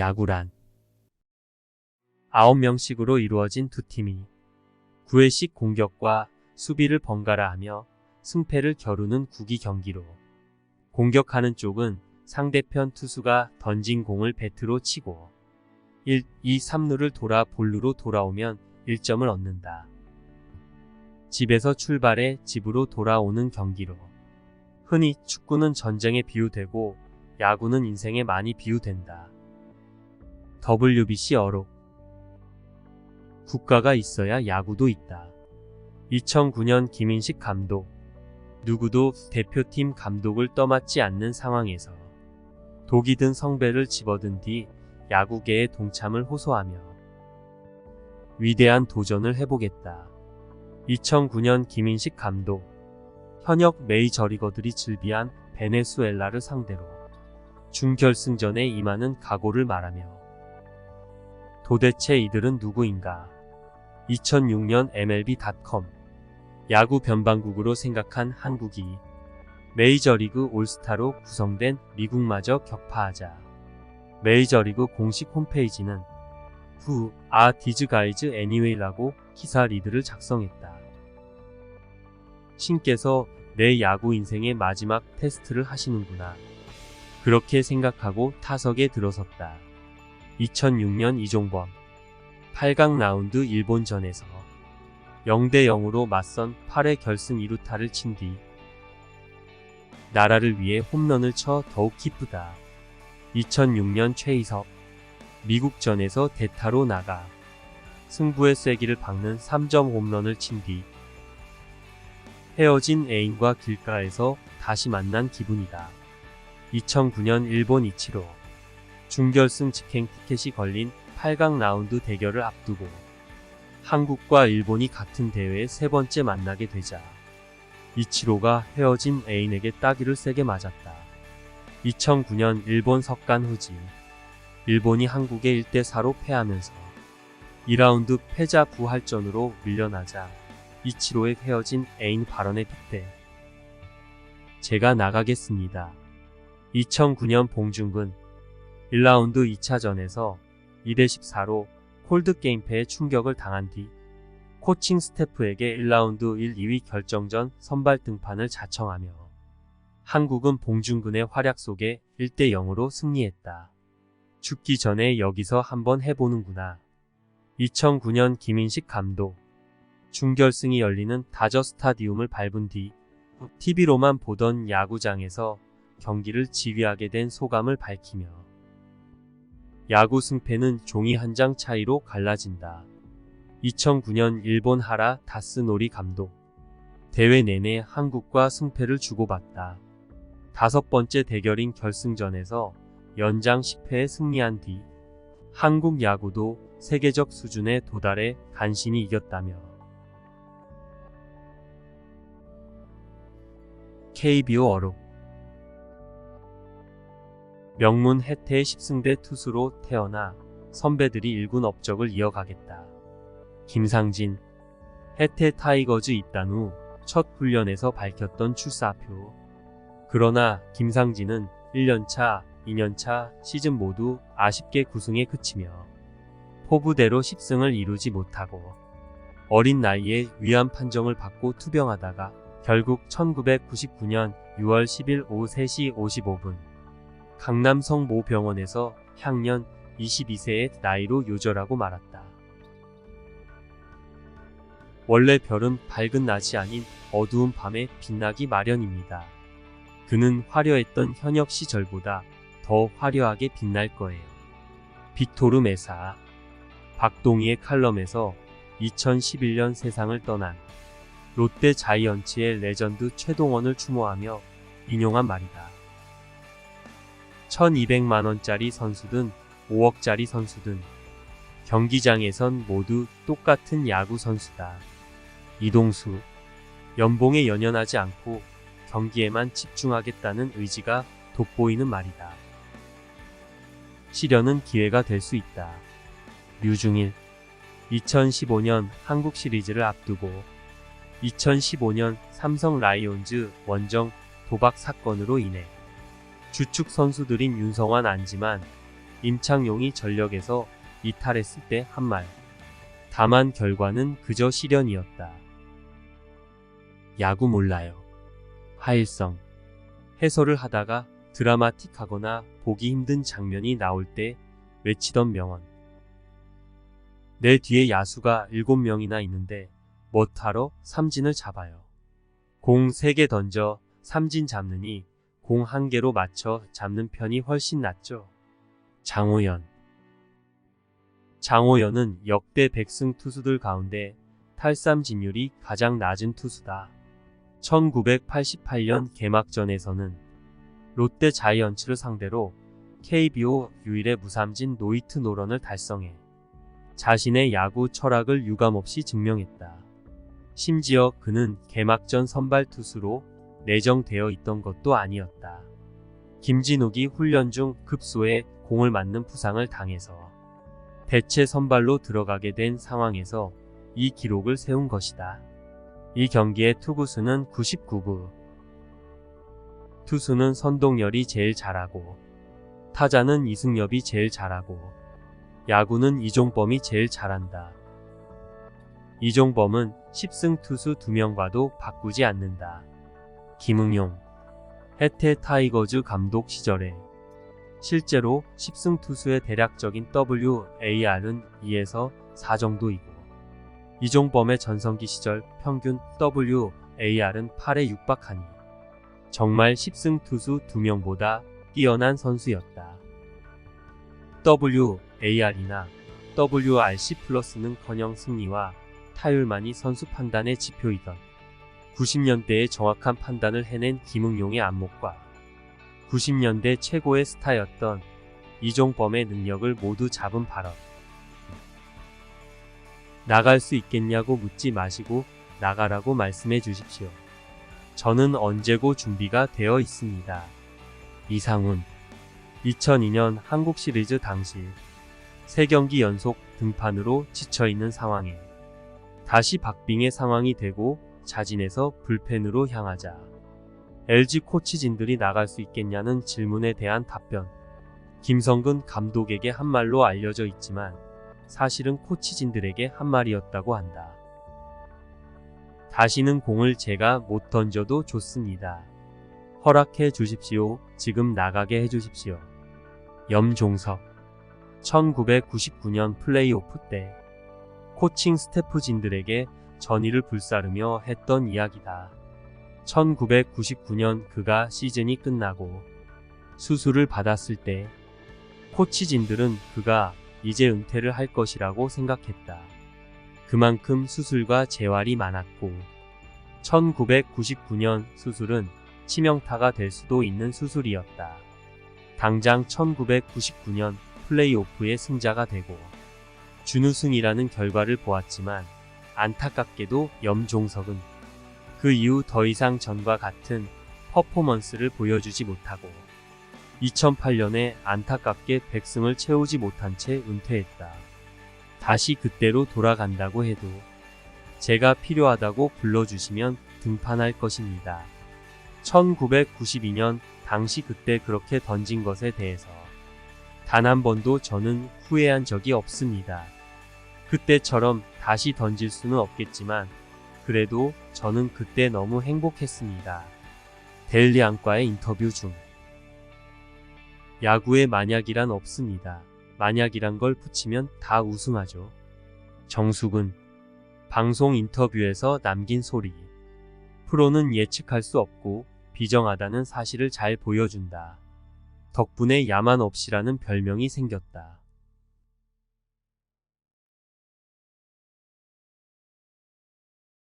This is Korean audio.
야구란 9명씩으로 이루어진 두 팀이 9회씩 공격과 수비를 번갈아 하며 승패를 겨루는 구기 경기로 공격하는 쪽은 상대편 투수가 던진 공을 배트로 치고 1, 2, 3루를 돌아 볼루로 돌아오면 1점을 얻는다. 집에서 출발해 집으로 돌아오는 경기로 흔히 축구는 전쟁에 비유되고 야구는 인생에 많이 비유된다. WBC 어록 국가가 있어야 야구도 있다. 2009년 김인식 감독 누구도 대표팀 감독을 떠맡지 않는 상황에서 독이 든 성배를 집어든 뒤 야구계의 동참을 호소하며 위대한 도전을 해보겠다. 2009년 김인식 감독 현역 메이저리거들이 즐비한 베네수엘라를 상대로 준결승전에 임하는 각오를 말하며 도대체 이들은 누구인가? 2006년 MLB.com 야구 변방국으로 생각한 한국이 메이저리그 올스타로 구성된 미국마저 격파하자 메이저리그 공식 홈페이지는 Who are these guys anyway라고 기사 리드를 작성했다. 신께서 내 야구 인생의 마지막 테스트를 하시는구나. 그렇게 생각하고 타석에 들어섰다. 2006년 이종범 8강 라운드 일본전에서 0대 0으로 맞선 8회 결승 2루타를 친 뒤 나라를 위해 홈런을 쳐 더욱 기쁘다. 2006년 최희석 미국전에서 대타로 나가 승부의 쐐기를 박는 3점 홈런을 친 뒤 헤어진 애인과 길가에서 다시 만난 기분이다. 2009년 일본 이치로 준결승 직행 티켓이 걸린 8강 라운드 대결을 앞두고 한국과 일본이 같은 대회에 세 번째 만나게 되자 이치로가 헤어진 애인에게 따귀를 세게 맞았다. 2009년 일본 석간 후지 일본이 한국에 1대4로 패하면서 2라운드 패자 부활전으로 밀려나자 이치로의 헤어진 애인 발언에 빗대 제가 나가겠습니다. 2009년 봉준근 1라운드 2차전에서 2대14로 콜드게임패에 충격을 당한 뒤 코칭 스태프에게 1라운드 1, 2위 결정전 선발 등판을 자청하며 한국은 봉준근의 활약 속에 1대 0으로 승리했다. 죽기 전에 여기서 한번 해보는구나. 2009년 김인식 감독 준결승이 열리는 다저 스타디움을 밟은 뒤 TV로만 보던 야구장에서 경기를 지휘하게 된 소감을 밝히며 야구 승패는 종이 한 장 차이로 갈라진다. 2009년 일본 하라 다스노리 감독 대회 내내 한국과 승패를 주고받다. 다섯 번째 대결인 결승전에서 연장 10회에 승리한 뒤 한국 야구도 세계적 수준에 도달해 간신히 이겼다며 KBO 어록 명문 해태 10승대 투수로 태어나 선배들이 일군 업적을 이어가겠다. 김상진 해태 타이거즈 입단 후 첫 훈련에서 밝혔던 출사표. 그러나 김상진은 1년차, 2년차 시즌 모두 아쉽게 9승에 그치며 포부대로 10승을 이루지 못하고 어린 나이에 위안 판정을 받고 투병하다가 결국 1999년 6월 10일 오후 3시 55분 강남 성 모 병원에서 향년 22세의 나이로 요절하고 말았다. 원래 별은 밝은 낮이 아닌 어두운 밤에 빛나기 마련입니다. 그는 화려했던 현역 시절보다 더 화려하게 빛날 거예요. 빅토르 메사 박동희의 칼럼에서 2011년 세상을 떠난 롯데 자이언츠의 레전드 최동원을 추모하며 인용한 말이다. 1200만원짜리 선수든 5억짜리 선수든 경기장에선 모두 똑같은 야구 선수다. 이동수 연봉에 연연하지 않고 경기에만 집중하겠다는 의지가 돋보이는 말이다. 시련은 기회가 될 수 있다. 류중일 2015년 한국 시리즈를 앞두고 2015년 삼성 라이온즈 원정 도박 사건으로 인해 주축 선수들인 윤성환 안지만 임창용이 전력에서 이탈했을 때 한 말. 다만 결과는 그저 시련이었다. 야구 몰라요. 하일성. 해설을 하다가 드라마틱하거나 보기 힘든 장면이 나올 때 외치던 명언. 내 뒤에 야수가 7명이나 있는데 뭐하러 삼진을 잡아요. 공 3개 던져 삼진 잡느니 공 1개로 맞춰 잡는 편이 훨씬 낫죠. 장호연 장호연은 역대 백승 투수들 가운데 탈삼 진율이 가장 낮은 투수다. 1988년 개막전에서는 롯데 자이언츠를 상대로 KBO 유일의 무삼진 노이트 노런을 달성해 자신의 야구 철학을 유감없이 증명했다. 심지어 그는 개막전 선발 투수로 내정되어 있던 것도 아니었다. 김진욱이 훈련 중 급소에 공을 맞는 부상을 당해서 대체 선발로 들어가게 된 상황에서 이 기록을 세운 것이다. 이 경기의 투구수는 99구. 투수는 선동열이 제일 잘하고 타자는 이승엽이 제일 잘하고 야구는 이종범이 제일 잘한다. 이종범은 10승 투수 2명과도 바꾸지 않는다. 김응용 해태 타이거즈 감독 시절에 실제로 10승 투수의 대략적인 WAR은 2에서 4 정도이고 이종범의 전성기 시절 평균 WAR은 8에 육박하니 정말 10승 투수 2명보다 뛰어난 선수였다. WAR이나 WRC 플러스는 커녕 승리와 타율만이 선수 판단의 지표이던 90년대의 정확한 판단을 해낸 김응용의 안목과 90년대 최고의 스타였던 이종범의 능력을 모두 잡은 발언. 나갈 수 있겠냐고 묻지 마시고 나가라고 말씀해 주십시오. 저는 언제고 준비가 되어 있습니다. 이상훈 2002년 한국 시리즈 당시 3경기 연속 등판으로 지쳐있는 상황에 다시 박빙의 상황이 되고 자진해서 불펜으로 향하자 LG 코치진들이 나갈 수 있겠냐는 질문에 대한 답변 김성근 감독에게 한 말로 알려져 있지만 사실은 코치진들에게 한 말이었다고 한다. 다시는 공을 제가 못 던져도 좋습니다. 허락해 주십시오. 지금 나가게 해 주십시오. 염종석 1999년 플레이오프 때 코칭 스태프진들에게 전의를 불사르며 했던 이야기다. 1999년 그가 시즌이 끝나고 수술을 받았을 때 코치진들은 그가 이제 은퇴를 할 것이라고 생각했다. 그만큼 수술과 재활이 많았고 1999년 수술은 치명타가 될 수도 있는 수술이었다. 당장 1999년 플레이오프의 승자가 되고 준우승이라는 결과를 보았지만 안타깝게도 염종석은 그 이후 더 이상 전과 같은 퍼포먼스를 보여주지 못하고 2008년에 안타깝게 백승을 채우지 못한 채 은퇴했다. 다시 그때로 돌아간다고 해도 제가 필요하다고 불러주시면 등판할 것입니다. 1992년 당시 그때 그렇게 던진 것에 대해서 단 한 번도 저는 후회한 적이 없습니다. 그때처럼 다시 던질 수는 없겠지만 그래도 저는 그때 너무 행복했습니다. 델리 안과의 인터뷰 중 야구에 만약이란 없습니다. 만약이란 걸 붙이면 다 우승하죠. 정숙은 방송 인터뷰에서 남긴 소리. 프로는 예측할 수 없고 비정하다는 사실을 잘 보여준다. 덕분에 야만 없이라는 별명이 생겼다.